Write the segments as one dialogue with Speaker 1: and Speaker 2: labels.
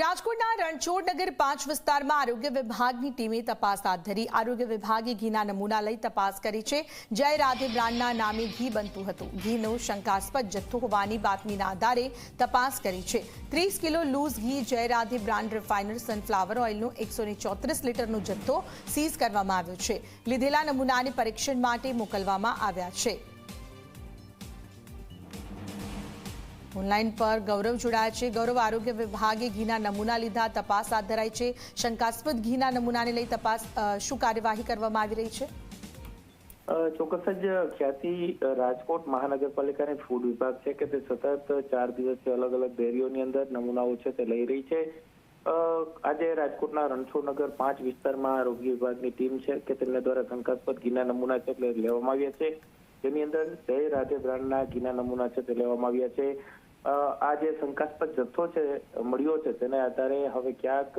Speaker 1: રાજકોટના રણછોડનગર પાંચ વિસ્તારમાં આરોગ્ય વિભાગની ટીમે તપાસ હાથ ધરી. આરોગ્ય વિભાગે ઘીના નમૂના લઈ તપાસ કરી છે. જય રાધે બ્રાન્ડના નામે ઘી બનતું હતું. ઘીનો શંકાસ્પદ જથ્થો હોવાની બાતમીના આધારે તપાસ કરી છે. ત્રીસ કિલો લૂઝ ઘી Jay Radhe brand refiner sunflower ઓઇલનો એકસો ચોત્રીસ લીટરનો જથ્થો સીઝ કરવામાં આવ્યો છે. લીધેલા નમૂનાને પરીક્ષણ માટે મોકલવામાં આવ્યા છે. ઓનલાઈન પર ગૌરવ જોડાયા છે. ગૌરવ, આરોગ્ય વિભાગે ઘીના નમૂના લીધા. તપાસ હાથ ધરાઈ છે. શંકાસ્પદ ઘીના નમૂનાને લઈ તપાસ શું કાર્યવાહી કરવામાં આવી રહી છે?
Speaker 2: ચોક્કસ જ ખ્યાતિ રાજકોટ મહાનગરપાલિકાની ફૂડ વિભાગ છે કે તે સતત ચાર દિવસથી અલગ અલગ ડેરીઓની અંદર નમૂનાઓ છે તે લઈ રહી છે. આજે રાજકોટના રણછોડનગર પાંચ વિસ્તારમાં આરોગ્ય વિભાગની ટીમ છે કે તેમના દ્વારા શંકાસ્પદ ઘીના નમૂના છે લેવામાં આવ્યા છે. જેની અંદર જય રાધે બ્રાન્ડના ઘીના નમૂના છે તે લેવામાં આવ્યા છે. આ જે શંકાસ્પદ જથ્થો છે, મળ્યો છે, તેને આધારે હવે ક્યાંક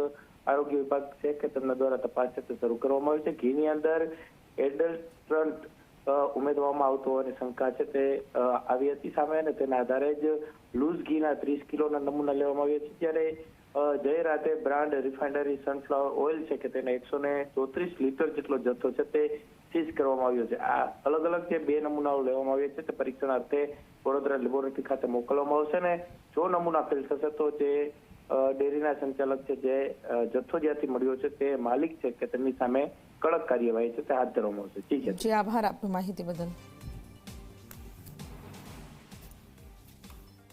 Speaker 2: આરોગ્ય વિભાગ છે કે તેમના દ્વારા તપાસ છે તે શરૂ કરવામાં આવી છે. ઘીની અંદર એડલ્ટ્રન્ટ ઉમેરવામાં આવતો હોવાની શંકા છે તે આવી હતી સામે અને તેના આધારે જ લૂઝ ઘીના ત્રીસ કિલોના નમૂના લેવામાં આવ્યા છે. જ્યારે Jay Radhe brand refinery sunflower oil છે કે તેને એકસો ને ચોત્રીસ લીટર જેટલો જથ્થો છે તે સીઝ કરવામાં આવ્યો છે. આ અલગ અલગ જે બે નમૂનાઓ લેવામાં આવ્યા છે તે પરીક્ષણ અર્થે વડોદરા લેબોરેટરી ખાતે મોકલવામાં આવશે ને જો નમૂના ફેલ થશે તો જે ડેરીના સંચાલક છે જે જથ્થો જ્યાંથી મળ્યો છે તે માલિક છે કે તેમની સામે કડક કાર્યવાહી છે તે હાથ ધરવામાં આવશે.
Speaker 1: જી, આભાર આપનો માહિતી બદલ.